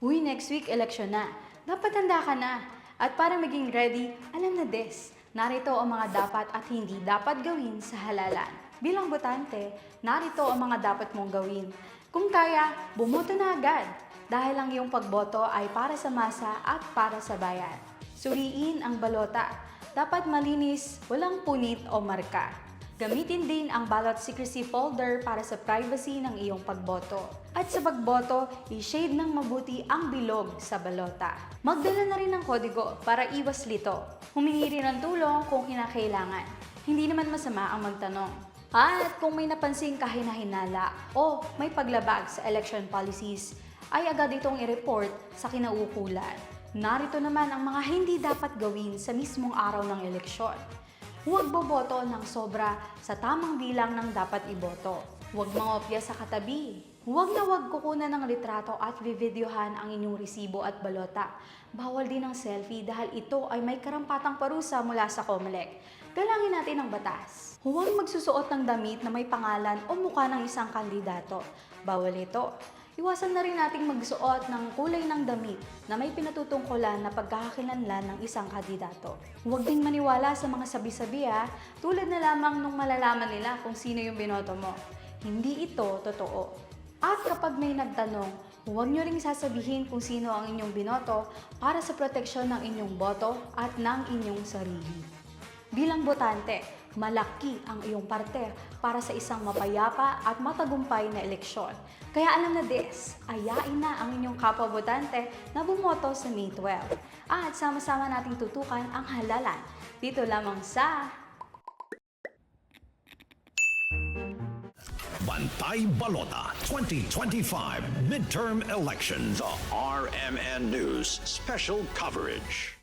Uy, next week, eleksyon na. Dapat handa ka na. At para maging ready, alam na des, narito ang mga dapat at hindi dapat gawin sa halalan. Bilang botante, narito ang mga dapat mong gawin. Kung kaya, bumoto na agad. Dahil ang iyong pagboto ay para sa masa at para sa bayan. Suriin ang balota. Dapat malinis, walang punit o marka. Gamitin din ang ballot secrecy folder para sa privacy ng iyong pagboto. At sa pagboto, i-shade ng mabuti ang bilog sa balota. Magdala na rin ng kodigo para iwas lito. Humingi rin ng tulong kung kinakailangan. Hindi naman masama ang magtanong. At kung may napansing kahinahinala o may paglabag sa election policies, ay agad itong i-report sa kinaukulan. Narito naman ang mga hindi dapat gawin sa mismong araw ng eleksyon. Huwag boboto ng sobra sa tamang bilang ng dapat iboto. Huwag mangopya sa katabi. Huwag na huwag kukunan ng litrato at vividyohan ang inyong resibo at balota. Bawal din ang selfie dahil ito ay may karampatang parusa mula sa COMELEC. Galangin natin ang batas. Huwag magsusuot ng damit na may pangalan o mukha ng isang kandidato. Bawal ito. Iwasan na rin nating magsuot ng kulay ng damit na may pinatutungkulan na pagkakakilanlan ng isang kandidato. Huwag din maniwala sa mga sabi-sabi ha, tulad na lamang nung malalaman nila kung sino yung binoto mo. Hindi ito totoo. At kapag may nagtanong, huwag nyo ring sasabihin kung sino ang inyong binoto para sa proteksyon ng inyong boto at ng inyong sarili. Bilang botante, malaki ang iyong parte para sa isang mapayapa at matagumpay na eleksyon. Kaya alam na des, ayain na ang inyong kapwa botante na bumoto sa May 12. At sama-sama nating tutukan ang halalan dito lamang sa Bantay Balota 2025 Midterm Elections. The RMN News Special Coverage.